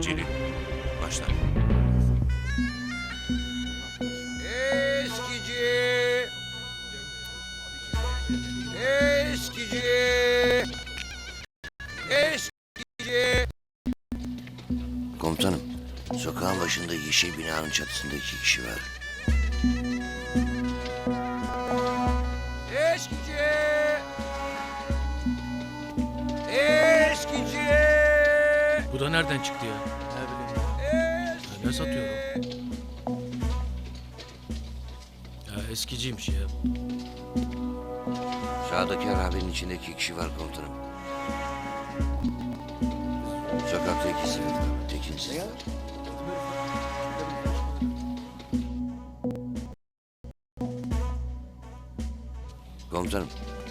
Celil. Başla. Eskici. Eskici. Eskici. Komutanım, sokağın başında yeşil binanın çatısında iki kişi var. Da nereden çıktı ya? Ya ne satıyorum? Ya eskiciymiş ya. Sağdaki harabenin içinde iki kişi var komutanım. Sokakta ikisi var. Tekinsiz var. Komutanım,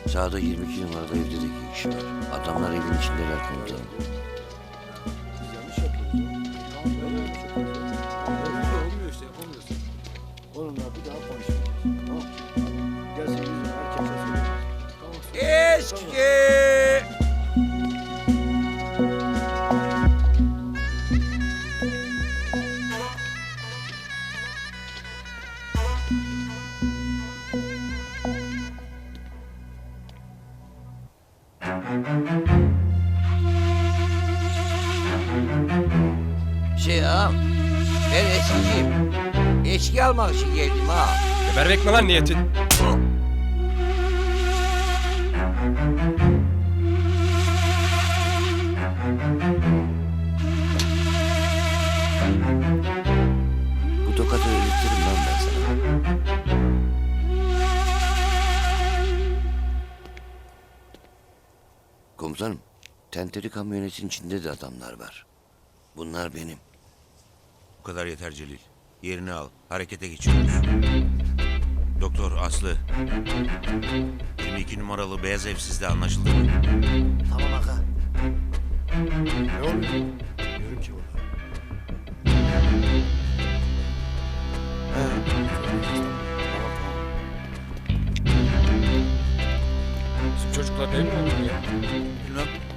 sağda 22 numarada evde de iki kişi var. Adamlar evin içindeler komutanım. Onunla bir daha konuşmayacağız. Tamam. Gelsin herkese söyleyeceğiz. Eskici. Şey ağam, ben eskiciyim. Eski almak için geldim ha. Gebermek mi lan niyetin? Bu tokatı öğretirim lan ben sana. Komutanım, tenteli kamyonetin içinde de adamlar var. Bunlar benim. Bu kadar yeter Celil. Yerini al. Harekete geçiyoruz. Doktor Aslı. 22 numaralı beyaz ev sizde anlaşıldı mı? Tamam aga. Ne oluyor? Bilmiyorum ki orada. Bizim çocuklar değil mi onlar ya? Bilmem.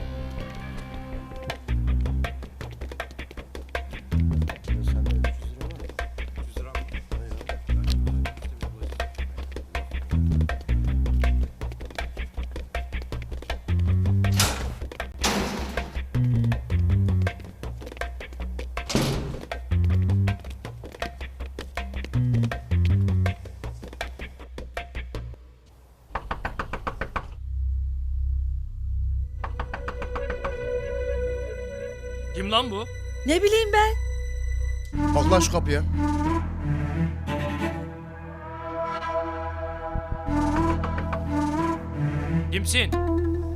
Kim lan bu? Ne bileyim ben. Bak lan şu kapıya. Kimsin?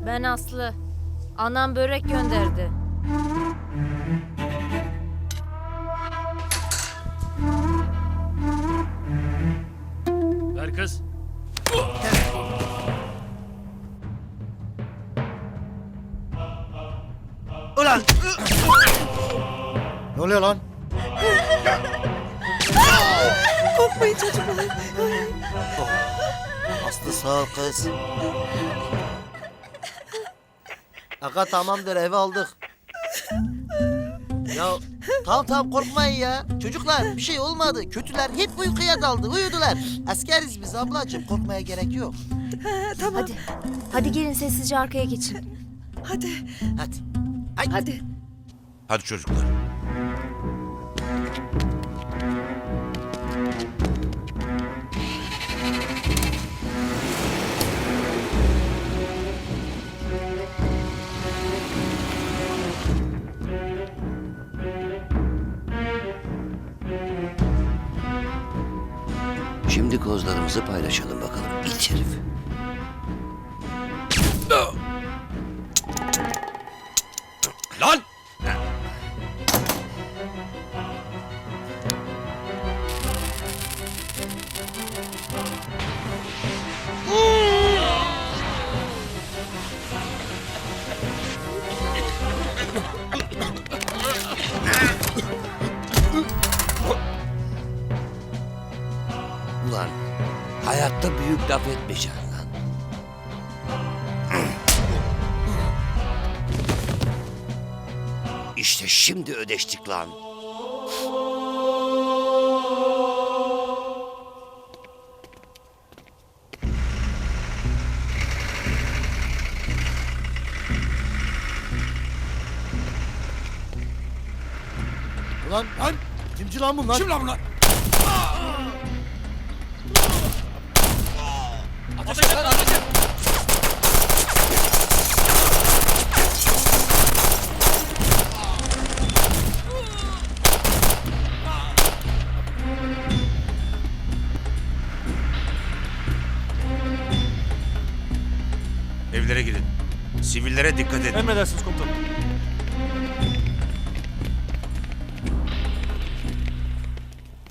Ben Aslı. Anam börek gönderdi. Ver kız. Oluyor lan? Korkmayın çocuklar. Aslı sağ ol kız. Aga tamamdır eve aldık. Ya tamam tamam korkmayın ya. Çocuklar bir şey olmadı. Kötüler hep uykuya daldı. Uyudular. Askeriz biz ablacığım. Korkmaya gerek yok. Hadi. Hadi gelin sessizce arkaya geçin. Hadi. Ay. Hadi. Hadi çocuklar. Şimdi kozlarımızı paylaşalım bakalım. İç herif. Hayatta büyük laf etmeyeceksin lan. İşte şimdi ödeştik lan. Ulan lan kimci lan bunlar? Kim lan bunlar? Evlere girin. Sivillere dikkat edin. Emredersiniz komutanım.